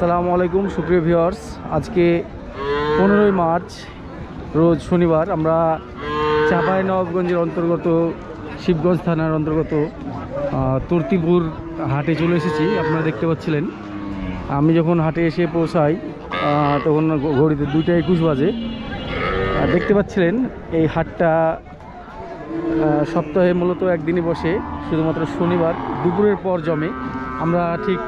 আসসালামু আলাইকুম, সুপ্রিয় ভিউয়ার্স। আজকে পনেরোই মার্চ, রোজ শনিবার। আমরা চাপাই নবাবগঞ্জের অন্তর্গত, শিবগঞ্জ থানার অন্তর্গত তুর্তিপুর হাটে চলে এসেছি। আপনারা দেখতে পাচ্ছিলেন, আমি যখন হাটে এসে পৌঁছাই তখন ঘড়িতে দুইটা একুশ বাজে। দেখতে পাচ্ছিলেন, এই হাটটা সপ্তাহে মূলত একদিনই বসে, শুধুমাত্র শনিবার, দুপুরের পর জমে। আমরা ঠিক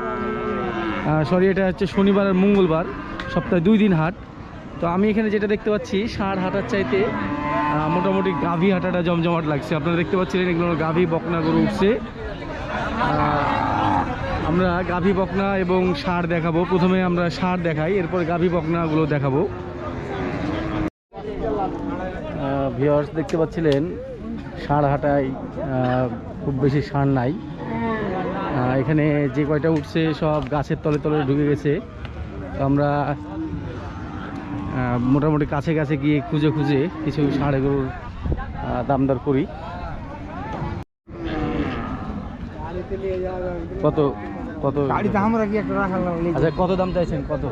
সরি এটা হচ্ছে শনিবার আর মঙ্গলবার, সপ্তাহে দুই দিন হাট। তো আমি এখানে যেটা দেখতে পাচ্ছি, ষাঁড় হাটার চাইতে মোটামুটি গাভী হাঁটাটা জমজমাট লাগছে। আপনারা দেখতে পাচ্ছিলেন এগুলো গাভী, বকনা গরু উঠছে। আমরা গাভী, বকনা এবং ষাঁড় দেখাবো। প্রথমে আমরা ষাঁড় দেখাই, এরপর গাভী, বকনাগুলো দেখাবো। ভিওয়ার্স দেখতে পাচ্ছিলেন, ষাঁড় হাটায় খুব বেশি ষাঁড় নাই। এখানে যে কয়টা উঠছে সব গাছের তলে তলে ঢুকে গেছে। তো আমরা মোটামুটি কাছে কাছে গিয়ে খুঁজে খুঁজে কিছু ষাঁড় গরুর আহ, দাম দর করি। কত কত? আচ্ছা কত দাম চাইছেন? কত?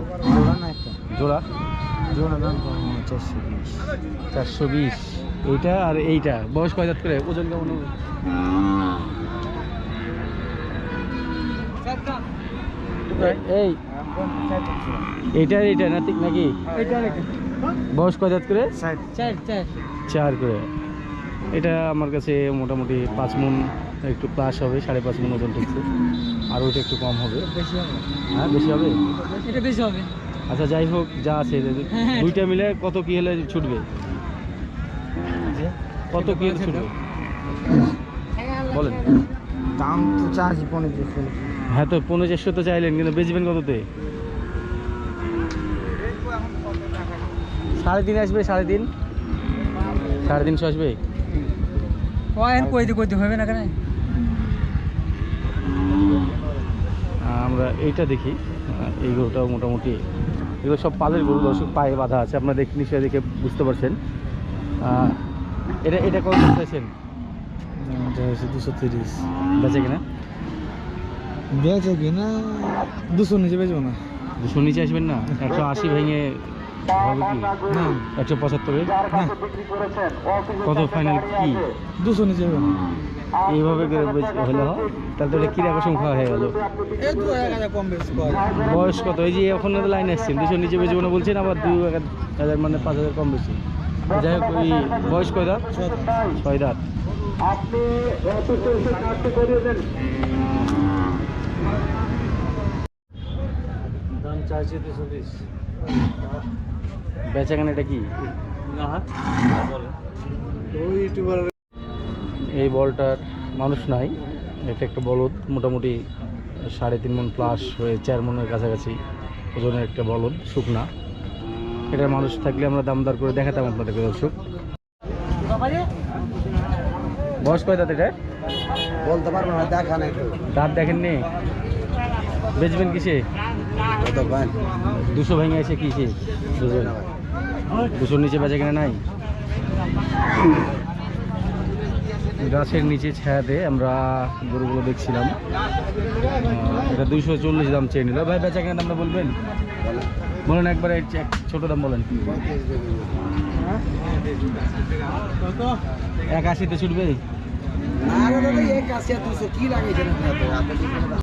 জোড়া দাম চারশো বিশ। চারশো বিশ। এইটা আর এইটা। বয়স কয় করে? ওজন কেমন এই। এইটা আর এইটা নাকি নাকি? বয়স কয় দাঁত করে? চার। চার চার। করে। এটা আমার কাছে মোটামুটি পাঁচ মন একটু প্লাস হবে সাড়ে পাঁচ মন ওজন ঠেকছে। আর ওইটা একটু কম হবে। বেশি হবে। হ্যাঁ বেশি হবে? এটা বেশি হবে। আচ্ছা যাই হোক যা আছে। দুইটা মিলে কত কি হলে ছুটবে? কত কি হলে ছুটবে? বলেন। দাম তো চার্জ পনেরো হ্যাঁ তো পনেরো চারশো তো চাইলেন কিন্তু বেচবেন কততে? সাড়ে তিন আসবে সাড়ে তিন। সাড়ে তিনশো আসবে? কইতে কইতে হবে না কেন? আমরা এইটা দেখি। এই গরুটাও মোটামুটি এগুলো সব পালের গরু দর্শক পায়ে বাঁধা আছে আপনারা দেখে নিশ্চয়ই দেখে বুঝতে পারছেন। এটা এটা কত চাইছেন? দুশো তিরিশ। বেচে কিনা? বেচে কি না দুশো নিচে বেচবো না। দুশো নিচে আসবেন না? একশো আশি ভেঙে হবে কি? না। একশো পঁচাত্তরে না। কত ফাইনাল কি? দুশো নিচে হবে না। এইভাবে করে হলে? হয় তাহলে তো এটা কীরকম সংখ্যা হয়ে গেল? বেশি বয়স কত? এই যে এখন লাইন আসছেন দুশো নিচে বেচবো না বলছেন আবার দু এক হাজার মানে পাঁচ হাজার কম বেশি। যাই হোক ওই বয়স কয় দাঁত? ছয় দাঁত। দুশো এটা কি? ওই ইউটিউবার। এই বলটার মানুষ নাই এটা একটা বলদ মোটামুটি সাড়ে তিন মন প্লাস হয়ে চার মনের কাছাকাছি ওজনের একটা বলদ শুকনা। এটার মানুষ থাকলে আমরা দামদার করে দেখাতাম আপনাদেরকে দর্শক। বয়স কয় দাঁত এটা? বলতে পারব না দেখা নাই তো। দাঁত দেখেননি? বেচবেন কিসে? দুশো ভেঙে এসে কিসে দুশোর নিচে বেচা কিনা নাই? গাছের নিচে ছায়াতে আমরা গরুগুলো দেখছিলাম। এটা দুইশো চল্লিশ দাম চেয়ে নিল। ভাই, বেচা কেনা দামটা বলবেন? বলেন একবারে, এক ছোট দাম বলেন। কত এক আশিতে ছুটবে আরে দাদা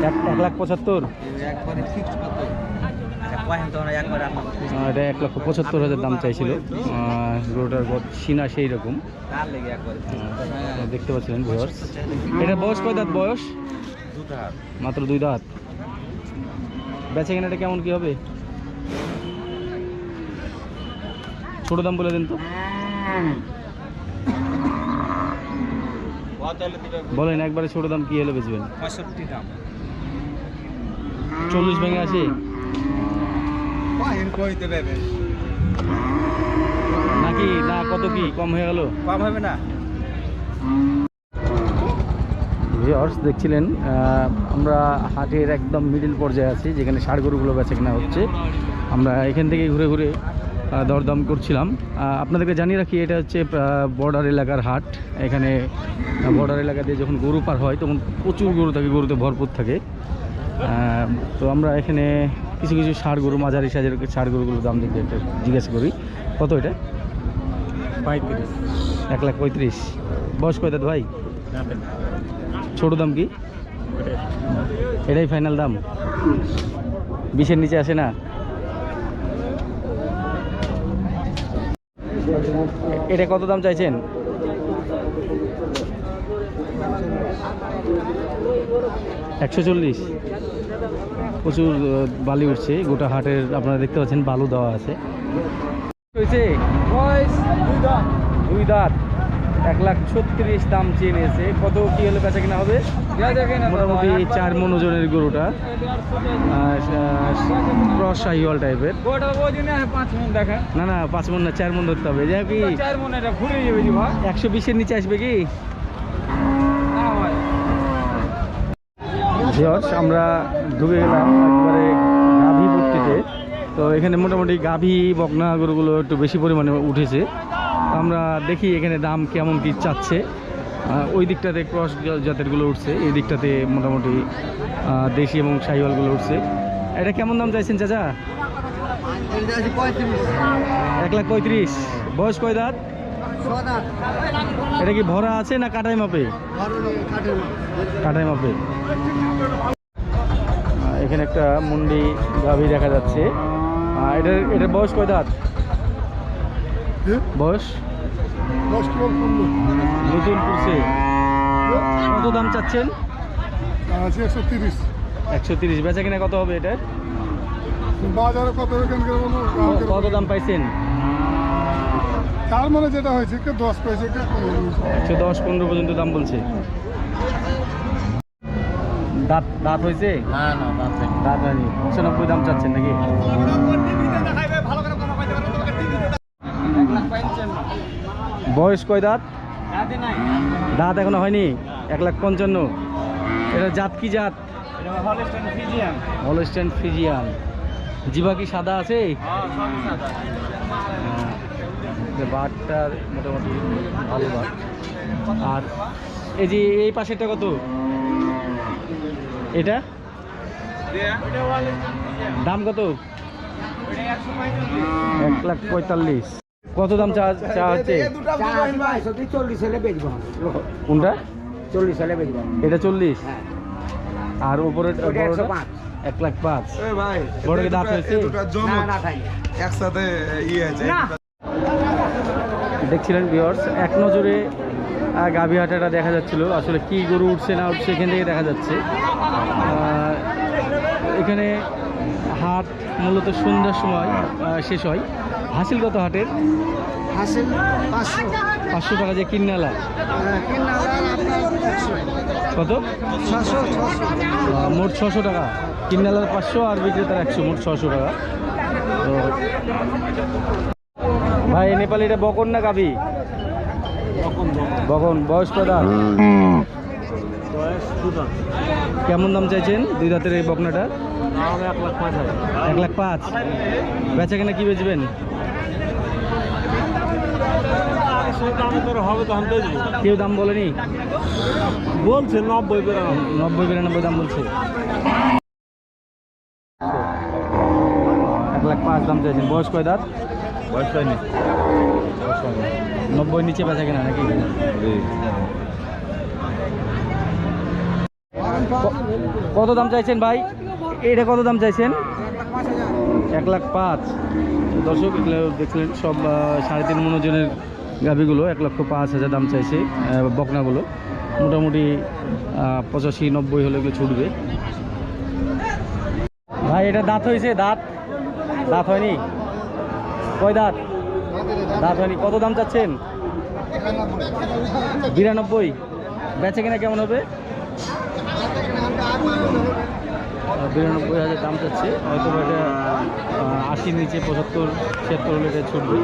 এক এক লাখ পঁচাত্তর। আহ, এটা এক লক্ষ পঁচাত্তর হাজার দাম চাইছিল। গরুটার সিনা সেই রকম। আহ, দেখতে পাচ্ছিলেন ভিউয়ার্স এটা বয়স কয় দাঁত বয়স? মাত্র দুই দাঁত। বেচা কেনাটা কেমন কি হবে? ছোট দাম বলে দিন তো। বলেন একবারে ছোট দাম কি হলে বেচবেন? পঁয়ষট্টি দাম। চল্লিশ ভেঙে দেবে নাকি? না কত কি? কম হয়ে গেল? কম হবে না। ভিউয়ার্স দেখছিলেন আমরা হাটের একদম মিডিল পর্যায়ে আছি যেখানে ষাড় গরুগুলো বেচা কেনা হচ্ছে। আমরা এখান থেকে ঘুরে ঘুরে দরদাম করছিলাম। আপনাদেরকে জানিয়ে রাখি এটা হচ্ছে বর্ডার এলাকার হাট। এখানে বর্ডার এলাকা দিয়ে যখন গরু পার হয় তখন প্রচুর গরু থাকে গরুতে ভরপুর থাকে। তো আমরা এখানে কিছু কিছু ষাড় গরু মাঝারি সাইজের ষাড় গরুগুলোর দাম দেখতে একটা জিজ্ঞাসা করি। কত এটা? পঁয়ত্রিশ। এক লাখ পঁয়ত্রিশ। বয়স কয় দাঁত ভাই? ছোট দাম কি? এটাই ফাইনাল দাম। বিশের নিচে আসে না? এটা কত দাম চাইছেন? একশো চল্লিশ। প্রচুর বালি উঠছে। গোটা হাটের আপনারা দেখতে পাচ্ছেন বালু দেওয়া আছে। হয়েছে? দুই দাঁত। এক লাখ ছত্রিশ দাম চেয়ে নিয়েছে কত কি হলে বেচা কিনা হবে? মোটামুটি চার মন ওজনের গরুটা। ক্রস শাহিওয়াল টাইপের। না না পাঁচ মন না চার মন ধরতে হবে। যাই কি চার মনে এটা যাবে একশো বিশের নিচে আসবে কি? ভিওর্স আমরা ঢুকে গেলাম একবারে গাভী ভর্তিতে তো এখানে মোটামুটি গাভী বকনা গরুগুলো একটু বেশি পরিমাণে উঠেছে। আমরা দেখি এখানে দাম কেমন কি চাচ্ছে। ওই দিকটাতে ক্রস জাতেরগুলো উঠছে এই দিকটাতে মোটামুটি দেশি এবং শাহিওয়ালগুলো উঠছে। এটা কেমন দাম চাইছেন চাচা? এক লাখ পঁয়ত্রিশ। বয়স কয় দাঁত? এটা কি ভরা আছে না কাটাই মাপে? কাটাই মাপে। এখানে একটা মুন্ডি গাভি দেখা যাচ্ছে। আহ, এটার এটার বয়স কয় দাঁত? বয়স? নতুন করছে কত দাম চাচ্ছেন? একশো তিরিশ। একশো তিরিশ। বেচা কিনা কত হবে এটা বাজারে কত দাম পাইছেন? তার মানে যেটা হয়েছে কে দশ পয়সা কে একশো দশ পনেরো পর্যন্ত দাম বলছে। দাঁত দাঁত হয়েছে? না না বাদ দাঁত হয়নি। পঁচানব্বই দাম চাচ্ছেন নাকি? বয়স কয় দাঁত? দাঁত এখনও হয়নি? এক লাখ পঞ্চান্ন। এটা জাত কি জাত? Holstein Friesian. জিবা কি সাদা আছে? হ্যাঁ, যে বাটটার মোটামুটি ভালো বাট আর এই যে এই পাশেরটা কত? এটা? দাম কত? এক লাখ পঁয়তাল্লিশ। কত দাম চা চা হচ্ছে চল্লিশ হলে বেচবো কোনটা চল্লিশ। হলে বেচবো এটা চল্লিশ হ্যাঁ আর উপরে এক লাখ পাঁচ। ভাই বড় দাঁত হয়েছে? না না খাই একসাথে ইয়ে আছে দেখছিলেন ভিওর্স এক নজরে আহ, গাভী হাটাটা দেখা যাচ্ছিল। আসলে কি গরু উঠছে না উঠছে এখান থেকে দেখা যাচ্ছে। এখানে হাট মূলত সন্ধ্যার সময় শেষ হয়। হাসিল কত হাটের? হাসিল পাঁচশো। পাঁচশো টাকা যে কিন্নালা। কত? ছশো ছশো মোট ছশো টাকা। কিন্নালার পাঁচশো আর বিক্রেতার একশো মোট ছশো টাকা। তো ভাই নেপালি এটা বকন না গাবি বকন বয়স কদা কেমন দাম চাইছেন দুই দাঁতের এই বকনাটা? এক লাখ পাঁচ। বেচা কেনা কি বেচবেন? কেউ দাম বলেনি? বলছে নব্বই নব্বই বিরানব্বই দাম বলছে। এক লাখ পাঁচ দাম চাইছেন। বয়স কয় দাঁত? বয়স হয়নি নব্বই নিচে বেচা কেনা নাকি কত দাম চাইছেন ভাই? এটা কত দাম চাইছেন? এক লাখ পাঁচ। দর্শক এগুলো দেখলেন সব সাড়ে তিন মনোজনের গাভিগুলো এক লক্ষ পাঁচ হাজার দাম চাইছে বকনাগুলো। মোটামুটি পঁচাশি নব্বই হলে এগুলো ছুটবে। ভাই এটা দাঁত হয়েছে দাঁত? দাঁত হয়নি? কয় দাঁত? দাঁত হয়নি কত দাম চাচ্ছেন? বিরানব্বই। বেচে কিনা কেমন হবে? বিরানব্বই হাজার দাম চাচ্ছে। হয়তো এটা আশির নিচে, পঁচাত্তর, ছিয়াত্তর হলে এটা ছুটবে।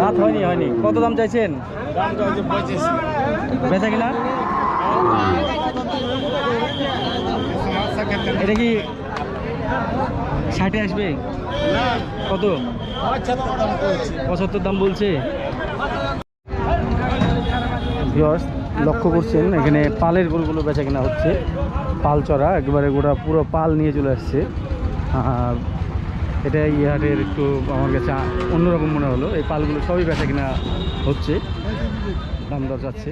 দাঁত হয়নি হয়নি। কত দাম চাইছেন? বেচা কিনা? এটা কি ষাটে আসবে? কত? পঁচাত্তর দাম বলছে। লক্ষ্য করছেন এখানে পালের গরুগুলো বেচা কেনা হচ্ছে। পাল চড়া একবারে গোটা পুরো পাল নিয়ে চলে আসছে। আর এটা এই একটু আমার কাছে অন্যরকম মনে হলো। এই পালগুলো সবই বেচা কেনা হচ্ছে। দাম দর যাচ্ছে।